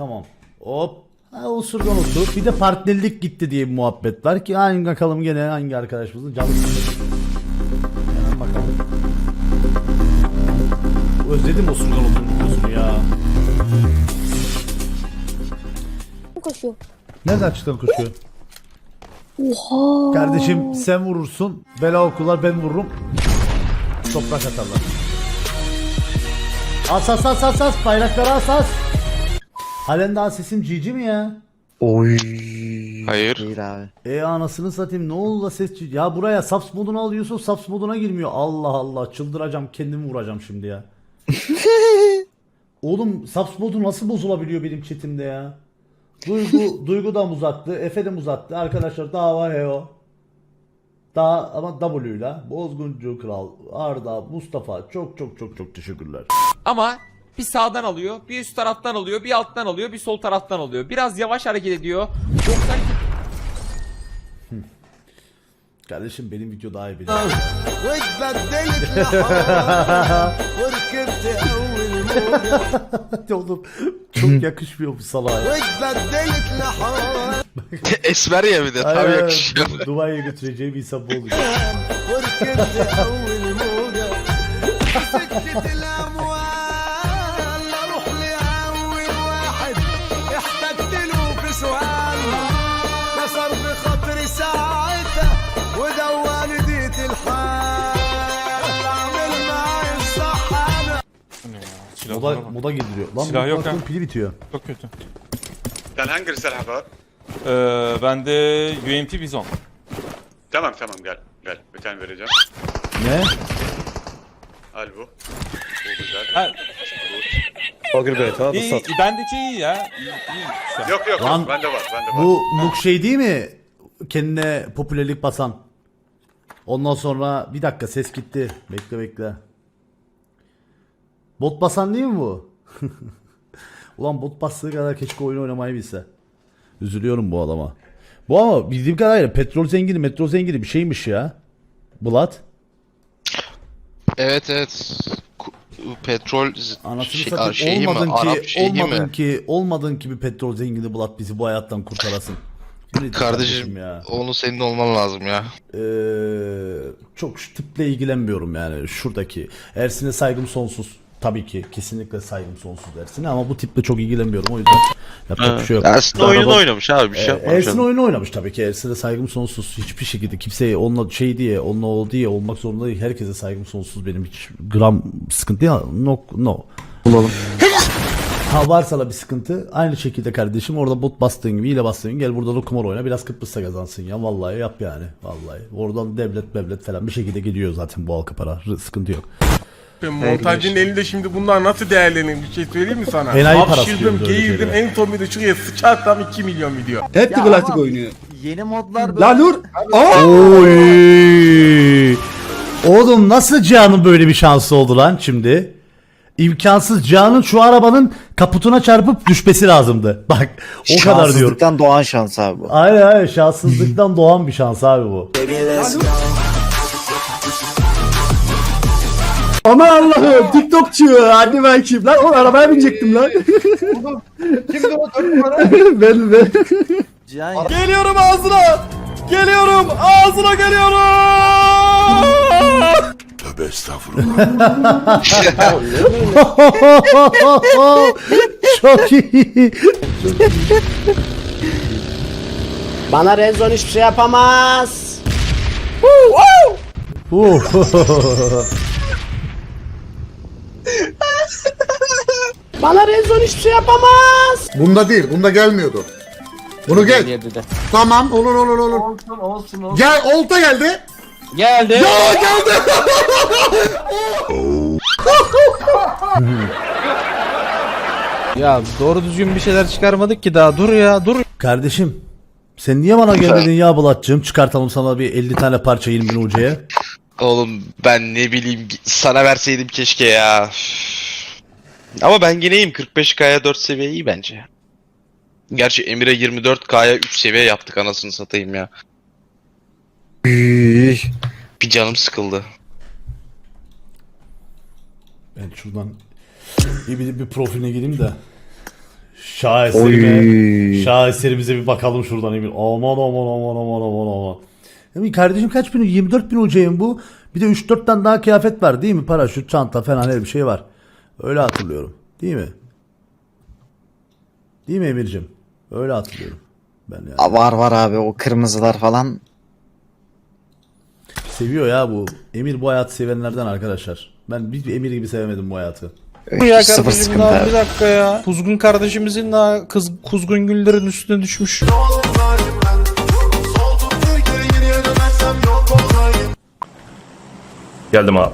Tamam. Hop. Ha, osurgan otur. Bir de partnerlik gitti diye bir muhabbet var ki hangi bakalım gene hangi arkadaşımızın sıkıldı. Hemen bakalım. Özledim osurgan otur videosunu ya. koşuyor. Nereden çıktın koşuyor? Oha. Kardeşim sen vurursun. Bela okullar ben vururum. Toprak atarlar. As as as as as bayrakları as as. Halen daha sesim cici mi ya? Oy. Hayır. Değil abi. E anasını satayım ne oldu da ses cici? Ya buraya saps moduna alıyorsun saps moduna girmiyor. Allah Allah çıldıracağım kendimi vuracağım şimdi ya. Oğlum saps modu nasıl bozulabiliyor benim chatimde ya? Duygu, Duygu da uzattı, Efe de uzattı. Arkadaşlar dava heo. Daha ama W ile Bozguncu Kral, Arda, Mustafa çok çok çok çok teşekkürler. Ama bir sağdan alıyor, bir üst taraftan alıyor, bir alttan alıyor, bir sol taraftan alıyor. Biraz yavaş hareket ediyor. 90 Kardeşim benim video daha iyi benim. Oğlum çok yakışmıyor bu salaya. Esmer ya bir de tam yakışıyor. Dubai'ye götüreceğim insan bu oluyor. Moda, moda girdiriyor. Lan Silah bu yok ha. pili bitiyor. Çok kötü. Sen hangi silah var? Ee, bende UMP Bizon. Tamam tamam gel. Gel bir tane vereceğim. Ne? Al bu. Bu güzel. Ha, Bagır Beyt abi iyi, iyi, bendeki iyi ya. İyi, iyi. Güzel. Yok yok Lan, yok bende var bende var. Bu Nuk şey değil mi? Kendine popülerlik basan. Ondan sonra bir dakika ses gitti. Bekle bekle. Bot basan değil mi bu? Ulan bot bastığı kadar keşke oyun oynamayı bilse. Üzülüyorum bu adama. Bu ama bildiğim kadarıyla petrol zengini metrol zengini bir şeymiş ya. Blood. Evet evet. Ku- Petrol z- Anasını şey, satayım şeyi olmadın mi? ki Arap şeyi olmadın mi? ki olmadın ki bir petrol zengini Blood bizi bu hayattan kurtarasın. Bu nedir Kardeşim ya? onu senin olman lazım ya. Ee, çok şu tiple ilgilenmiyorum yani şuradaki. Ersin'e saygım sonsuz. Tabii ki kesinlikle saygım sonsuz Ersin'e ama bu tiple çok ilgilenmiyorum o yüzden yapacak bir şey yok. Oyununu Araba- oynamış abi bir şey Ee, yapmamış. Ersin adam. oyunu oynamış tabii ki. Ersin'e saygım sonsuz. Hiçbir şekilde kimseye onunla şey diye, onunla ol diye olmak zorunda değil. Herkese saygım sonsuz benim hiç gram sıkıntı ya. No, no. Bulalım. Ha varsa da bir sıkıntı aynı şekilde kardeşim orada bot bastığın gibi ile bastığın gibi gel burada da kumar oyna biraz Kıbrıs'ta kazansın ya vallahi yap yani vallahi oradan devlet devlet falan bir şekilde gidiyor zaten bu halka para sıkıntı yok. Montajcının elinde şimdi bunlar nasıl değerlenir bir şey söyleyeyim mi sana? Enayi parası Hapşırdım, diyoruz geğirdim, en son bir de şuraya sıçarsam 2 milyon video. Hep de klasik oynuyor. Yeni modlar böyle. La Nur. Aa! Oy. Oğlum nasıl Cihan'ın böyle bir şansı oldu lan şimdi? İmkansız Cihan'ın şu arabanın kaputuna çarpıp düşmesi lazımdı. Bak o kadar diyorum. Şanssızlıktan doğan şans abi bu. Aynen aynen şanssızlıktan doğan bir şans abi bu. Aman Allah'ım TikTokçu hadi bakayım lan o arabaya binecektim lan. Kimdi o dört para? ben ben. Cihan Geliyorum ağzına! Geliyorum! Ağzına geliyorum! Çok iyi. Bana Renzon hiçbir şey yapamaz. Uh. Bana Renzon hiçbir şey yapamaz. Bunda değil, bunda gelmiyordu. Bunu gel. Tamam, olur olur olur. Olsun olsun olsun. Gel, olta geldi. Geldi. Ya geldi. Ya doğru düzgün bir şeyler çıkarmadık ki daha dur ya dur. Kardeşim sen niye bana gelmedin ya Bulat'cığım? Çıkartalım sana bir 50 tane parça 20 bin ucuya. Oğlum ben ne bileyim sana verseydim keşke ya. Ama ben yine iyiyim 45K'ya 4 seviye iyi bence. Gerçi Emir'e 24K'ya 3 seviye yaptık anasını satayım ya. Bir canım sıkıldı. Ben şuradan bir, bir, bir profiline gireyim de Şaheserime, şaheserimize bir bakalım şuradan Emir. Aman aman aman aman aman aman. Emir kardeşim kaç bin? 24 bin hocayım bu. Bir de 3-4 tane daha kıyafet var değil mi? Paraşüt, çanta falan her bir şey var. Öyle hatırlıyorum. Değil mi? Değil mi Emir'cim? Öyle hatırlıyorum. Ben yani. Var var abi o kırmızılar falan. Seviyor ya bu. Emir bu hayatı sevenlerden arkadaşlar. Ben bir Emir gibi sevemedim bu hayatı. Sıfır Ya kardeşim sıkıntı daha abi. bir dakika ya. Kuzgun kardeşimizin daha kız, kuzgun güllerin üstüne düşmüş. Geldim abi.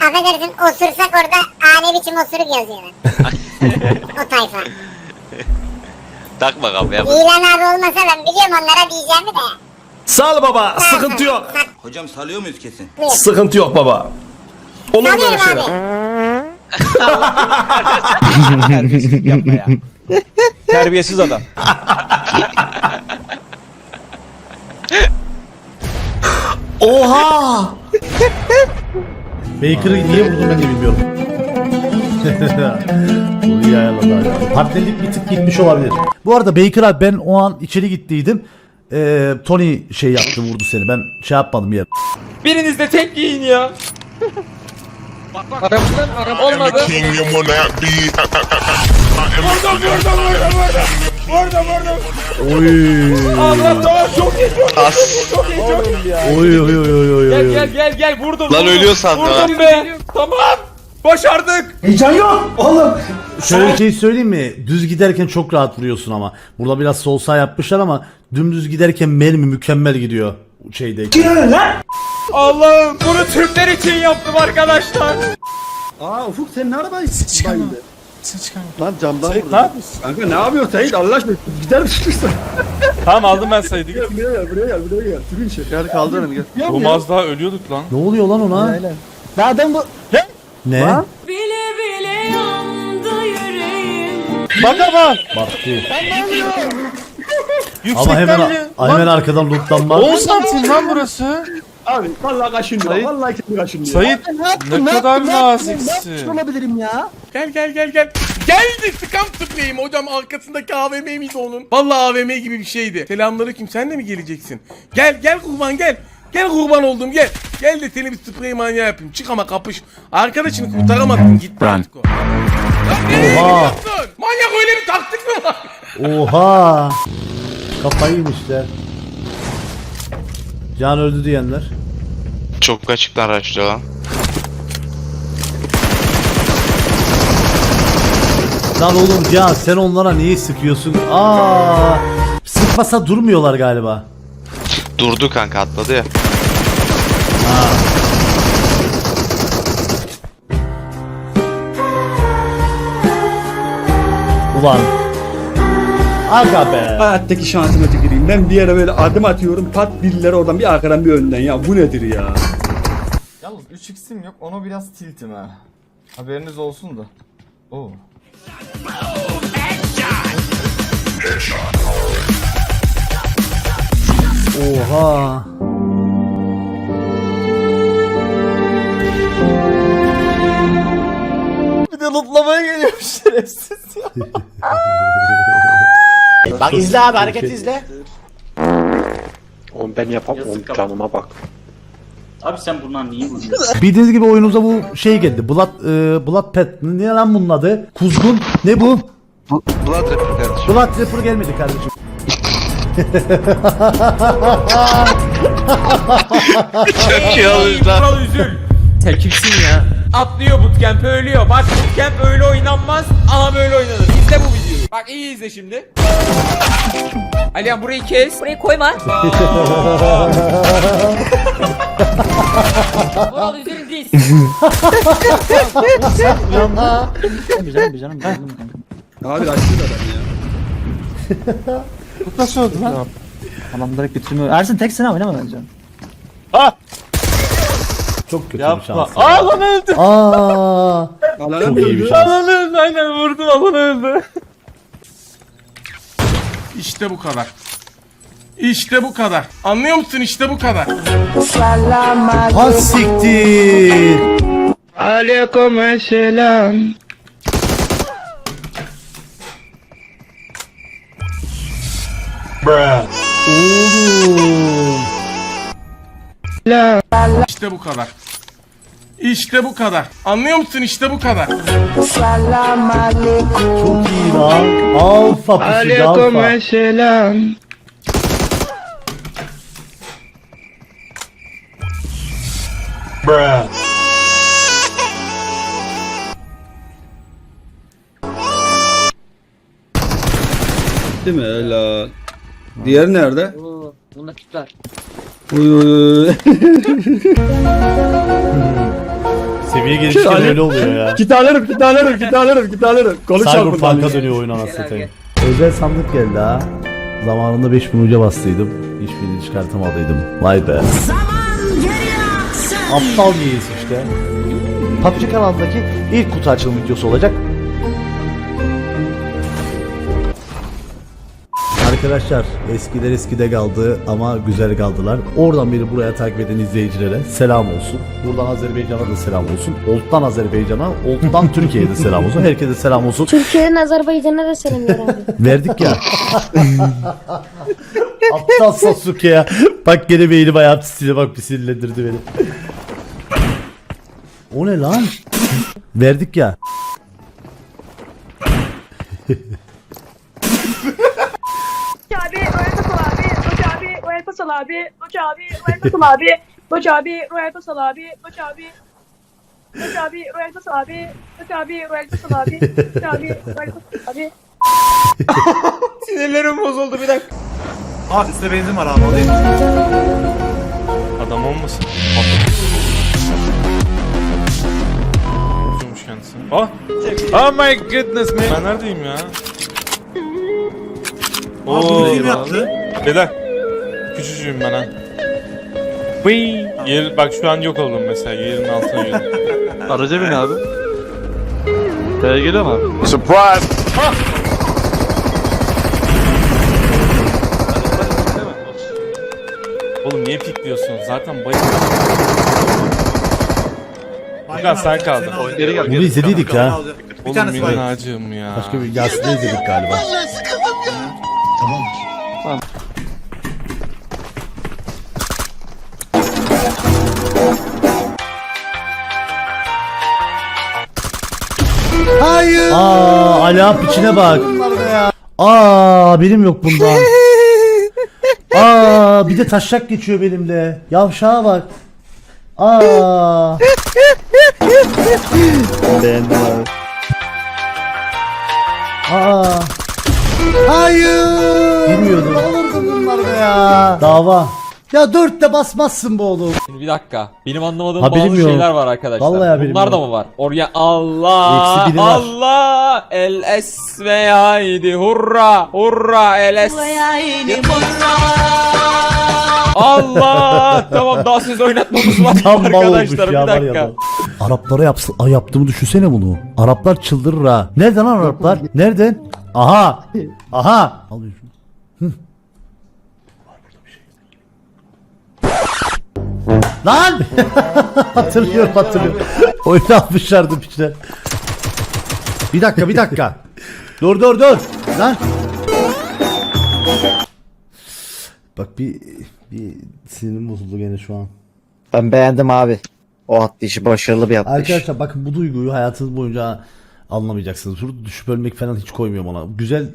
Affedersin osursak orada ani biçim osuruk yazıyorlar. o tayfa. Takma kafaya İlan abi olmasa ben biliyorum onlara diyeceğimi de. Sal baba sıkıntı yok. Hocam salıyor muyuz kesin? Sıkıntı yok baba. Olur mu öyle şeyler? abi. Terbiyesizlik yapma ya. Terbiyesiz adam. Oha! Baker'ı niye vurdum ben de bilmiyorum. Bunu iyi ayarladı abi. Partnerlik bir tık gitmiş olabilir. Bu arada Baker abi ben o an içeri gittiydim. Ee, Tony şey yaptı vurdu seni. Ben şey yapmadım yer. Biriniz de tek giyin ya. Olmadı. Oy. Allah tamam çok iyi çok As. iyi çok iyi çok iyi. Oy oy oy oy oy. Gel gel gel gel vurdum. Lan vurdum. ölüyor sandım. Vurdum be. Tamam. Başardık. Heyecan yok oğlum. Şöyle bir şey söyleyeyim mi? Düz giderken çok rahat vuruyorsun ama. Burada biraz sol sağ yapmışlar ama dümdüz giderken mermi mükemmel gidiyor şeydeyken. Allah'ım bunu Türkler için yaptım arkadaşlar. Aa Ufuk sen ne arabayı bayıldı? Lan camdan Sait ne yapıyorsun? Kanka ne yapıyorsun Sait Allah aşkına gider misin lütfen? Tamam aldım ben sayıydı. Gel buraya gel buraya gel buraya gel. Sürün şey. Gel kaldırın gel. Oğlum az daha ölüyorduk lan. Ne oluyor lan ona? Daha adam bu. Ne? Bile bile yandı yüreğim. Bana bak. Baktı. Yüksekten Ama hemen mi? hemen arkadan lootlanma. 10 santim lan burası. Abi vallahi kaşındı. Sait- Vallahi kendi kaşındı. Sayit ne kadar naziksin. olabilirim ya? Gel gel gel gel. Geldi sıkam tıklayayım hocam arkasındaki AVM miydi onun? Vallahi AVM gibi bir şeydi. Selamünaleyküm sen de mi geleceksin? Gel gel kurban gel. Gel kurban oldum gel. Gel de seni bir sprey manyağı yapayım. Çık ama kapış. Arkadaşını kurtaramadın gitti artık o. Lan nereye Oha. gidiyorsun? Manyak öyle bir taktik mi var? Oha. Kafayı yemişler. Can öldü diyenler. Çok açıktan araçlıyor lan. Lan oğlum Can sen onlara niye sıkıyorsun? Aa! Sıkmasa durmuyorlar galiba. Durdu kanka atladı ya. Ulan. Aga be. Hayattaki şansıma tüküreyim. Ben bir yere böyle adım atıyorum. Pat birileri oradan bir arkadan bir önden. Ya bu nedir ya? Yalnız 3x'im yok ona biraz tiltim ha. Haberiniz olsun da. Oo. Oha. Bir de lootlamaya geliyor şerefsiz ya. Bak izle abi hareket izle. Abi sen bundan niye vuruyorsun? Bildiğiniz gibi oyunumuza bu şey geldi. Blood, e, Blood Pet. Ne lan bunun adı? Kuzgun. Ne bu? Blood Rapper kardeşim. Blood Trapper gelmedi kardeşim. Çok iyi olmuş lan. Kral üzül. Sen kimsin ya? Atlıyor bootcamp ölüyor. Bak bootcamp öyle oynanmaz ama böyle oynanır. İzle bu videoyu. Bak iyi izle şimdi. Alihan burayı kes. Burayı koyma. Vural üzülün değil. Abi açtı adam ya. Nasıl öldü lan? Adamları götürmüyor. Ersin tek sen oynama bence. Çok kötü bir Yapma. şans. Aa lan öldü. Aa, Alana çok iyi bir şans. Lan öldü aynen vurdum alan öldü. İşte bu kadar. İşte bu kadar. Anlıyor musun? İşte bu kadar. Has siktir. Aleyküm selam. Oğlum. İşte bu kadar. İşte bu kadar. Anlıyor musun? İşte bu kadar. Çok iyi lan. Alfa pusucu alfa. Değil mi? Helal. Diğeri nerede? Bunda kit var. Uy uy uy. Seviye gelişken Ali- öyle oluyor ya. Alırım, kit alırım, kit alırım. Konuşalım Cyberpunk'a dönüyor oyun anasını satayım. Özel sandık geldi ha. Zamanında 5000 uca bastıydım. Hiçbirini çıkartamadıydım. Vay be. Aptal miyiz işte. PUBG kanalındaki ilk kutu açılım videosu olacak. Arkadaşlar eskiler eskide kaldı ama güzel kaldılar. Oradan beni buraya takip eden izleyicilere selam olsun. Buradan Azerbaycan'a da selam olsun. Olt'tan Azerbaycan'a, Olt'tan Türkiye'ye de selam olsun. Herkese selam olsun. Türkiye'nin Azerbaycan'a da selamlar abi. Verdik ya. Aptal Sasuke ya. Bak gene beyni bayağı pisliğine bak bir sinirlendirdi beni. O ne lan? Verdik ya. abi, Royal Pasal abi, Koç abi, Royal Pasal abi, Koç abi, Royal Pasal abi, Koç abi, Royal Pasal abi, Koç abi, Koç abi, Royal Pasal abi, Koç abi, Royal Pasal abi, Koç abi, Royal Pasal abi. Sinirlerim bozuldu bir dakika. Abi üstte benzin var abi o değil. Adam olmasın. Bozulmuş kendisi. Oh! Oh my goodness man. Ben neredeyim ya? Oo, yaptı? Beyler. Küçücüğüm ben ha. Whee! Yer, bak şu an yok oldum mesela yerin altına girdim. Araca bin abi. Kaya geliyor mu abi? Oğlum niye pikliyorsun? Zaten bayıldım. Furkan sen kaldın. Geri gel. Bunu izlediydik ya. Oğlum minnacığım ya. Başka bir Yasin'de izledik galiba. Hayır. Aa, Ala piçine bak. Aa, benim yok bundan. Aa, bir de taşak geçiyor benimle. Yavşağa bak. Aa. Beğendim abi. Aa. Hayır. Bilmiyordum. Olurdu bunlar be ya. Dava. Ya dörtte basmazsın bu oğlum. Şimdi bir dakika. Benim anlamadığım Haberim bazı yok. şeyler var arkadaşlar. Vallahi Bunlar da yok. mı var? Oraya Allah Eksi biri var. Allah el es ve haydi hurra hurra el es Allah tamam daha siz oynatmamız var Tam mal olmuş arkadaşlar ya bir var ya. dakika. da. Araplara yapsın, ay yaptığımı düşünsene bunu. Araplar çıldırır ha. Nereden lan Araplar? Nereden? Aha. Aha. Al Lan! hatırlıyorum hatırlıyorum. Oyunu atmışlardı piçler. Bir dakika bir dakika. dur dur dur. Lan. Bak bir bir sinirim bozuldu gene şu an. Ben beğendim abi. O atlayışı başarılı bir atlayış. Arkadaşlar bakın bu duyguyu hayatınız boyunca anlamayacaksınız. Düşüp ölmek falan hiç koymuyorum ona. Güzel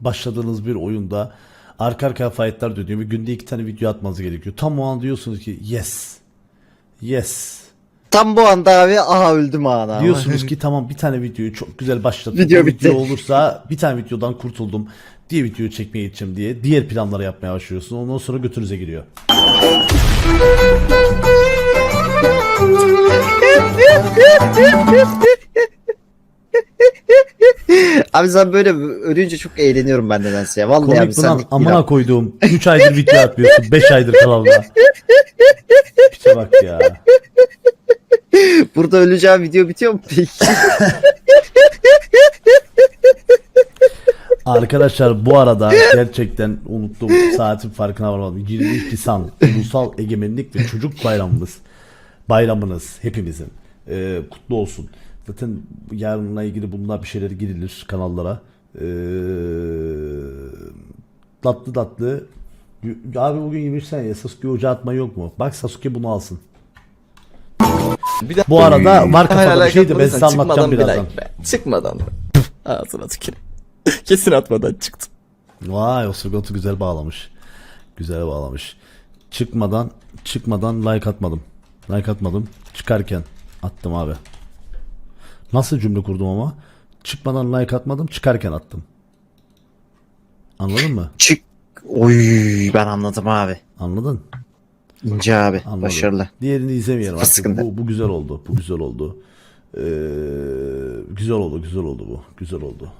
başladığınız bir oyunda arka arkaya fightlar dönüyor ve günde iki tane video atmanız gerekiyor. Tam o an diyorsunuz ki yes. Yes. Tam bu anda abi aha öldüm ana. Diyorsunuz ki tamam bir tane videoyu çok güzel başladım. Video bitti. Video olursa bir tane videodan kurtuldum. Diye videoyu çekmeye gideceğim diye diğer planları yapmaya başlıyorsun. Ondan sonra götünüze giriyor. Abi sen böyle ölünce çok eğleniyorum ben nedense ya. Vallahi abi Komik sen bundan amına koyduğum 3 aydır video atmıyorsun 5 aydır kanalda. Piçe bak ya. Burada öleceğim video bitiyor mu peki? Arkadaşlar bu arada gerçekten unuttum saatin farkına varmadım. 23 Nisan Ulusal Egemenlik ve Çocuk Bayramımız. Bayramınız hepimizin. Ee, kutlu olsun. Zaten yarınla ilgili bunlar bir şeyler girilir kanallara. Ee, tatlı tatlı. Abi bugün 23 saniye Sasuke ucu atma yok mu? Bak Sasuke bunu alsın. Bu arada var kafada bir şey de ben size anlatacağım birazdan. Çıkmadan. Ağzına tüküreyim. Kesin atmadan çıktı. Vay o Surgot'u güzel bağlamış. Güzel bağlamış. Çıkmadan çıkmadan like atmadım. Like atmadım. Çıkarken attım abi. Nasıl cümle kurdum ama? Çıkmadan like atmadım, çıkarken attım. Anladın mı? Çık. Oy ben anladım abi. Anladın? İnce abi. Anladım. Başarılı. Diğerini izlemeyelim artık. Sıkıntı. Bu, bu güzel oldu. Bu güzel oldu. Ee, güzel oldu, güzel oldu bu. Güzel oldu.